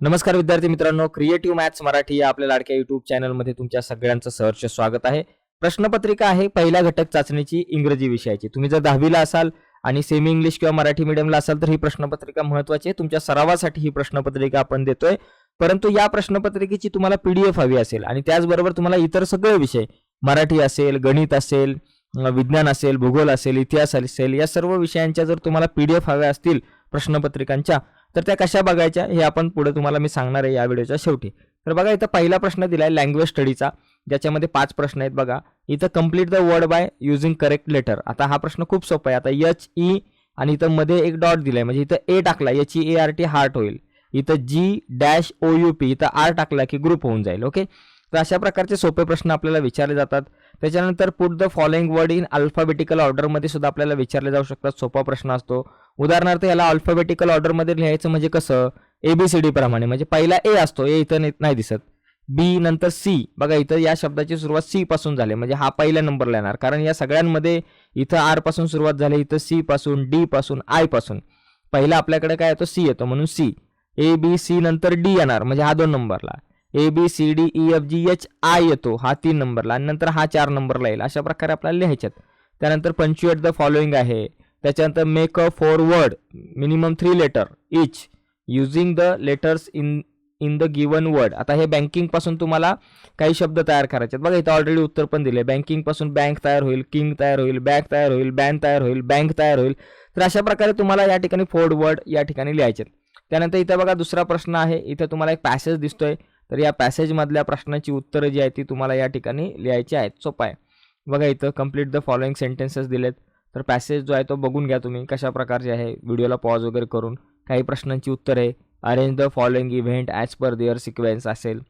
नमस्कार विद्यार्थी मित्रांनो क्रिएटिव्ह मॅथ्स मराठी या आपल्या लाडक्या युट्यूब चॅनलमध्ये तुमच्या सगळ्यांचं सहर्ष स्वागत आहे. प्रश्नपत्रिका आहे पहिल्या घटक चाचणीची इंग्रजी विषयाची. तुम्ही जर दहावीला असाल आणि सेमी इंग्लिश किंवा मराठी मीडियमला असाल तर ही प्रश्नपत्रिका महत्वाची आहे. तुमच्या सरावासाठी ही प्रश्नपत्रिका आपण देतोय. परंतु या प्रश्नपत्रिकेची तुम्हाला पीडीएफ हवी असेल आणि त्याचबरोबर तुम्हाला इतर सगळे विषय मराठी असेल गणित असेल विज्ञान असेल भूगोल असेल इतिहास असेल या सर्व विषयांच्या जर तुम्हाला पी डी एफ हव्या असतील प्रश्नपत्रिकांच्या तर त्या कशा बघायच्या हे आपण पुढे तुम्हाला मी सांगणार आहे या व्हिडिओच्या शेवटी. तर बघा इथं पहिला प्रश्न दिला आहे लँग्वेज स्टडीचा ज्याच्यामध्ये पाच प्रश्न आहेत बघा. इथं complete the word by using correct letter आता हा प्रश्न खूप सोपा आहे. आता एच ई e आणि इथं मध्ये एक डॉट दिलाय. म्हणजे इथं ए टाकला H E A R T heart होईल इथं G dash O U P इथं आर टाकला की ग्रुप होऊन जाईल ओके तर अशा प्रकारचे सोपे प्रश्न आपल्याला विचारले जातात. त्याच्यानंतर put the following word in alphabetical ऑर्डरमध्ये सुद्धा आपल्याला विचारले जाऊ शकतात. सोपा प्रश्न असतो. उदाहरणार्थ याला अल्फाबेटिकल ऑर्डरमध्ये लिहायचं म्हणजे कसं? ए बी सी प्रमाणे. म्हणजे पहिला ए असतो. ए इथं नाही- नाही दिसत. बी नंतर सी बघा इथं या शब्दाची सुरुवात सी पासून झाली. म्हणजे हा पहिल्या नंबरला येणार कारण या सगळ्यांमध्ये इथं आरपासून सुरुवात झाली इथं सी पासून डी पासून आयपासून. पहिला आपल्याकडे काय येतो? सी येतो. म्हणून सी ए बी सी नंतर डी येणार. म्हणजे हा दोन नंबरला A B C D E F G H I येतो. हा तीन नंबरला. आणि नंतर हा चार नंबरला येईल. अशा प्रकारे आपल्याला लिहायच्यात. त्यानंतर पंच्युएट द फॉलोइंग आहे. त्याच्यानंतर make a four word minimum three letter each using the letters in in the given word. आता हे बँकिंगपासून तुम्हाला काही शब्द तयार करायचे आहेत. बघा इथं ऑलरेडी उत्तर पण दिले बँकिंगपासून बँक तयार होईल किंग तयार होईल बॅग तयार होईल बॅन तयार होईल बँक तयार होईल. तर अशा प्रकारे तुम्हाला या ठिकाणी फोर्ड वर्ड या ठिकाणी लिहायचे आहेत. त्यानंतर इथं बघा दुसरा प्रश्न आहे. इथं तुम्हाला एक पॅसेज दिसतोय. तर या पॅसेजमधल्या प्रश्नाची उत्तरं जी आहेत ती तुम्हाला या ठिकाणी लिहायची आहेत. सोपं आहे. बघा इथं कंप्लीट द फॉलोइंग सेंटेन्सेस दिलेत. तर पॅसेज जो आहे तो बघून घ्या तुम्ही कशा प्रकारचे आहे. व्हिडिओला पॉज वगैरे करून काही प्रश्नांची उत्तर आहे. Arrange the following event as per their sequence असेल.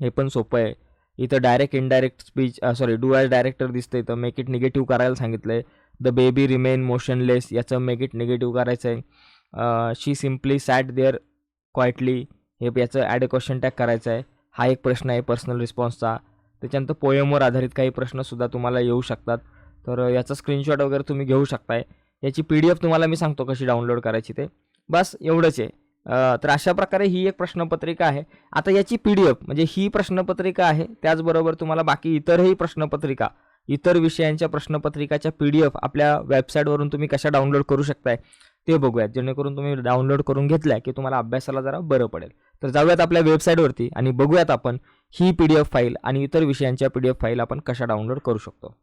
हे पण सोपं आहे. इथं direct indirect speech sorry do as directed दिसतं इथं मेक इट निगेटिव्ह करायला सांगितलं आहे द बेबी रिमेन मोशनलेस याचं मेक इट निगेटिव्ह करायचं आहे she simply sat there quietly हे याचं ॲड क्वेश्चन टॅग करायचं आहे. हा एक प्रश्न आहे पर्सनल रिस्पॉन्सचा त्याच्यानंतर पोयमवर आधारित काही प्रश्नसुद्धा तुम्हाला येऊ शकतात. तर याचा स्क्रीनशॉट वगैरे तुम्ही घेऊ शकताय. याची पी डी एफ तुम्हाला मी सांगतो कशी डाउनलोड करायची ते. बस एवढंच आहे. तर अशा प्रकारे ही एक प्रश्नपत्रिका आहे. आता याची पी डी एफ म्हणजे ही प्रश्नपत्रिका आहे त्याचबरोबर तुम्हाला बाकी इतरही प्रश्नपत्रिका इतर विषयांच्या प्रश्नपत्रिकाच्या पी डी एफ आपल्या वेबसाईटवरून तुम्ही कशा डाउनलोड करू शकताय ते बघूयात. जेणेकरून तुम्ही डाउनलोड करून घेतलाय की तुम्हाला अभ्यासाला जरा बरं पडेल. तर जाऊयात आपल्या वेबसाईटवरती आणि बघूयात आपण ही पी डी एफ फाईल आणि इतर विषयांच्या पी डी एफ फाईल आपण कशा डाउनलोड करू शकतो.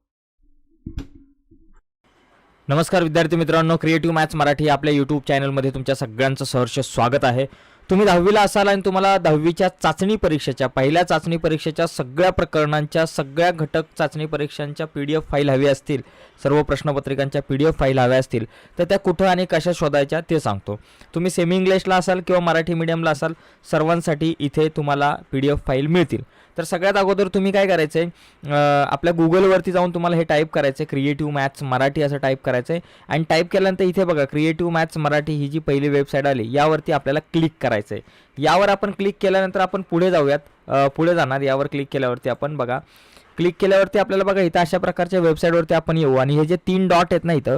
नमस्कार विद्यार्थी मित्रांनो क्रिएटिव्ह मॅथ्स मराठी आपल्या यूट्यूब चॅनलमध्ये तुमच्या सगळ्यांचं सहर्ष स्वागत आहे. तुम्ही दहावीला असाल आणि तुम्हाला दहावीच्या चाचणी परीक्षेच्या पहिल्या चाचणी परीक्षेच्या सगळ्या प्रकरणांच्या सगळ्या घटक चाचणी परीक्षांच्या पी डी एफ फाईल हवी असतील सर्व प्रश्नपत्रिकांच्या पी डी एफ फाईल हव्या असतील तर त्या कुठं आणि कशा शोधायच्या ते सांगतो. तुम्ही सेमी इंग्लिशला असाल किंवा मराठी मीडियमला असाल सर्वांसाठी इथे तुम्हाला पी डी एफ फाईल मिळतील. तर सगळ्यात अगोदर तुम्ही काय करायचं आहे आपल्या गुगलवरती जाऊन तुम्हाला हे टाईप करायचं आहे क्रिएटिव्ह मॅथ्स मराठी असं टाईप करायचं आहे आणि टाईप केल्यानंतर इथे बघा क्रिएटिव्ह मॅथ्स मराठी ही जी पहिली वेबसाईट आली यावरती आपल्याला क्लिक करायचं आहे यावर आपण क्लिक केल्यानंतर आपण पुढे जाऊयात. पुढे जाणार यावर क्लिक केल्यावरती आपण बघा. क्लिक केल्यावरती आपल्याला बघा इथं अशा प्रकारच्या वेबसाईटवरती आपण येऊ. आणि हे जे तीन डॉट आहेत ना इथं